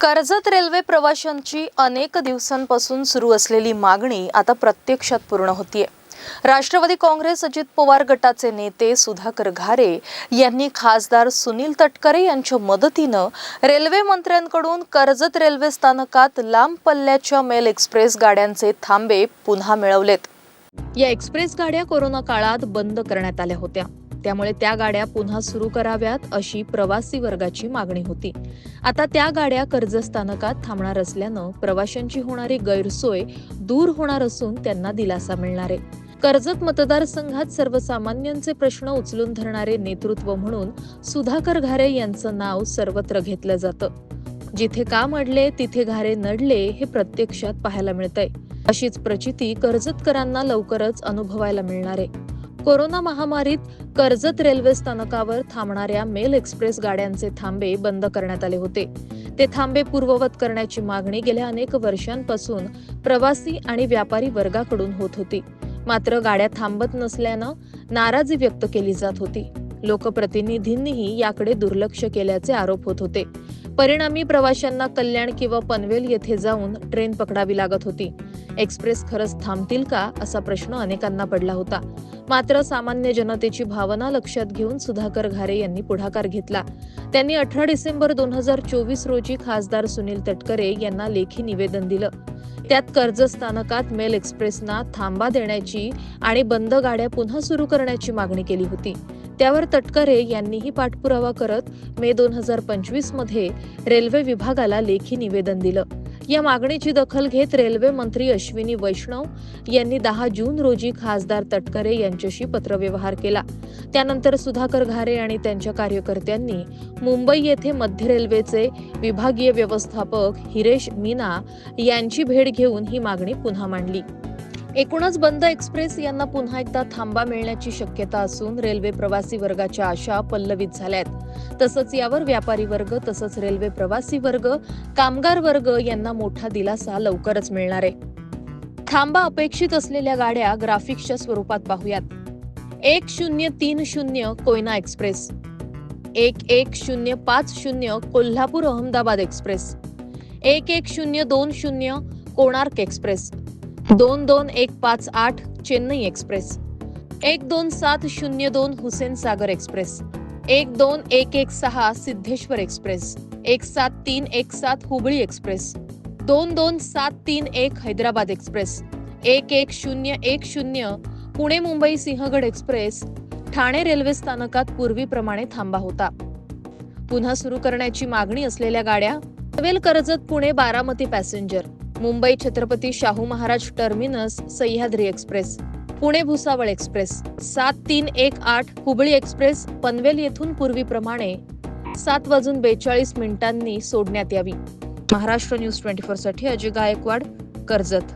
Karjat railway प्रवाशांची अनेक दिवसांपासून सुरू असलेली मागणी आता प्रत्यक्षात पूर्ण होतीये. राष्ट्रवादी काँग्रेस अजित पवार गटाचे नेते सुधाकर घारे यांनी खासदार सुनील तटकरे यांच्या मदतीनं रेल्वे मंत्र्यांकडून कर्जत रेल्वे स्थानकात लांब पल्ल्याच्या मेल एक्सप्रेस गाड्यांचे थांबे पुन्हा मिळवलेत. या एक्सप्रेस गाड्या कोरोना काळात बंद करण्यात आल्या होत्या. त्यामुळे त्या गाड्या पुन्हा सुरू कराव्यात अशी प्रवासी वर्गाची मागणी होती. आता त्या गाड्या कर्जत स्थानकात थांबणार असल्यानं प्रवाशांची होणारी गैरसोय दूर होणार असून त्यांना दिलासा मिळणार आहे. कर्जत मतदारसंघात सर्वसामान्यांचे प्रश्न उचलून धरणारे नेतृत्व म्हणून सुधाकर घारे यांचं नाव सर्वत्र घेतलं जातं. जिथे काम अडले तिथे घारे नडले हे प्रत्यक्षात पाहायला मिळतंय. अशीच प्रचिती कर्जतकरांना लवकरच अनुभवायला मिळणार आहे. कोरोना महामारीत कर्जत रेल्वे स्थानकावर थांबणाऱ्या मेल एक्सप्रेस गाड्यांचे थांबे बंद करण्यात आले होते. ते थांबे पूर्ववत करण्याची मागणी गेल्या अनेक वर्षांपासून प्रवासी आणि व्यापारी वर्गाकडून होत होती. मात्र गाड्या थांबत नसल्यानं नाराजी व्यक्त केली जात होती. लोकप्रतिनिधींनीही याकडे दुर्लक्ष केल्याचे आरोप होत होते. परिणामी प्रवाशांना कल्याण किंवा पनवेल येथे जाऊन ट्रेन पकडावी लागत होती. एक्सप्रेस खरंच थांबतील का? असा प्रश्न अनेकांना पडला होता. मात्र सामान्य जनतेची भावना लक्षात घेऊन सुधाकर घारे यांनी पुढाकार घेतला. त्यांनी अठरा डिसेंबर दोन हजार चोवीस रोजी खासदार सुनील तटकरे यांना लेखी निवेदन दिलं. त्यात कर्ज स्थानकात मेल एक्सप्रेसना थांबा देण्याची आणि बंद गाड्या पुन्हा सुरू करण्याची मागणी केली होती. त्यावर तटकरे यांनीही पाठपुरावा करत मे दोन हजार पंचवीसमध्ये रेल्वे विभागाला लेखी निवेदन दिलं. या मागणीची दखल घेत रेल्वे मंत्री अश्विनी वैष्णव यांनी दहा जून रोजी खासदार तटकरे यांच्याशी पत्रव्यवहार केला. त्यानंतर सुधाकर घारे आणि त्यांच्या कार्यकर्त्यांनी मुंबई येथे मध्य रेल्वेचे विभागीय व्यवस्थापक हिरेश मीना यांची भेट घेऊन ही मागणी पुन्हा मांडली. एकूणच बंद एक्सप्रेस यांना पुन्हा एकदा थांबा मिळण्याची शक्यता असून रेल्वे प्रवासी वर्गाच्या आशा पल्लवित झाल्यात. तसंच यावर व्यापारी वर्ग तसंच रेल्वे प्रवासी वर्ग कामगार वर्ग यांना मोठा दिलासा लवकरच मिळणार आहे. थांबा अपेक्षित असलेल्या गाड्या ग्राफिक्सच्या स्वरूपात पाहूयात. एक शून्य तीन शून्य कोयना एक्सप्रेस. एक एक शून्य पाच शून्य कोल्हापूर अहमदाबाद एक्सप्रेस. एक एक शून्य दोन शून्य कोणार्क एक्सप्रेस. दोन दोन एक पाच आठ चेन्नई एक्सप्रेस. एक दोन सात शून्य दोन हुसेन सागर एक्सप्रेस. एक दोन एक एक सहा सिद्धेश्वर एक्सप्रेस. एक सात तीन एक सात हुबळी एक्सप्रेस. दोन दोन सात तीन एक हैदराबाद एक्सप्रेस. एक एक शून्य एक शून्य पुणे मुंबई सिंहगड एक्सप्रेस. ठाणे रेल्वे स्थानकात पूर्वीप्रमाणे थांबा होता. पुन्हा सुरू करण्याची मागणी असलेल्या गाड्या Panvel Karjat Pune Baramati passenger. Mumbai Chhatrapati Shahu Maharaj terminus Sahyadri express Pune Bhusawal express सात तीन एक आठ हुबळी एक्सप्रेस पनवेल येथून पूर्वीप्रमाणे सात वाजून बेचाळीस मिनिटांनी सोडण्यात यावी. महाराष्ट्र न्यूज ट्वेंटी फोरसाठी अजय गायकवाड कर्जत.